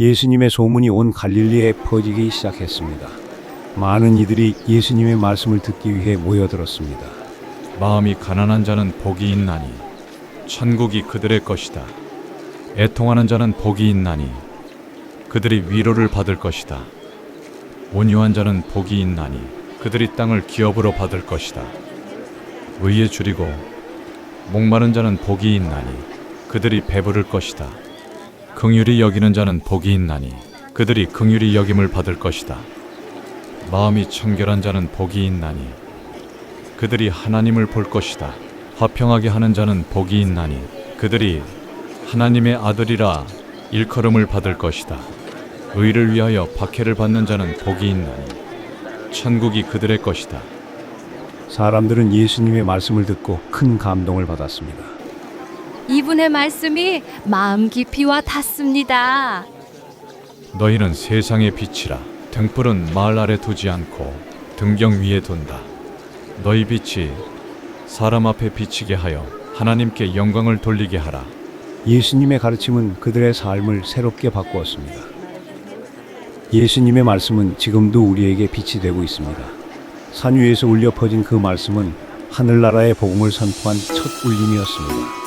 예수님의 소문이 온 갈릴리에 퍼지기 시작했습니다. 많은 이들이 예수님의 말씀을 듣기 위해 모여들었습니다. 마음이 가난한 자는 복이 있나니 천국이 그들의 것이다. 애통하는 자는 복이 있나니 그들이 위로를 받을 것이다. 온유한 자는 복이 있나니 그들이 땅을 기업으로 받을 것이다. 의에 줄이고 목마른 자는 복이 있나니 그들이 배부를 것이다. 긍휼히 여기는 자는 복이 있나니 그들이 긍휼히 여김을 받을 것이다. 마음이 청결한 자는 복이 있나니 그들이 하나님을 볼 것이다. 화평하게 하는 자는 복이 있나니 그들이 하나님의 아들이라 일컬음을 받을 것이다. 의를 위하여 박해를 받는 자는 복이 있나니 천국이 그들의 것이다. 사람들은 예수님의 말씀을 듣고 큰 감동을 받았습니다. 이분의 말씀이 마음 깊이 와 닿습니다. 너희는 세상의 빛이라 등불은 마을 아래 두지 않고 등경 위에 둔다. 너희 빛이 사람 앞에 비치게 하여 하나님께 영광을 돌리게 하라. 예수님의 가르침은 그들의 삶을 새롭게 바꾸었습니다. 예수님의 말씀은 지금도 우리에게 빛이 되고 있습니다. 산 위에서 울려 퍼진 그 말씀은 하늘나라의 복음을 선포한 첫 울림이었습니다.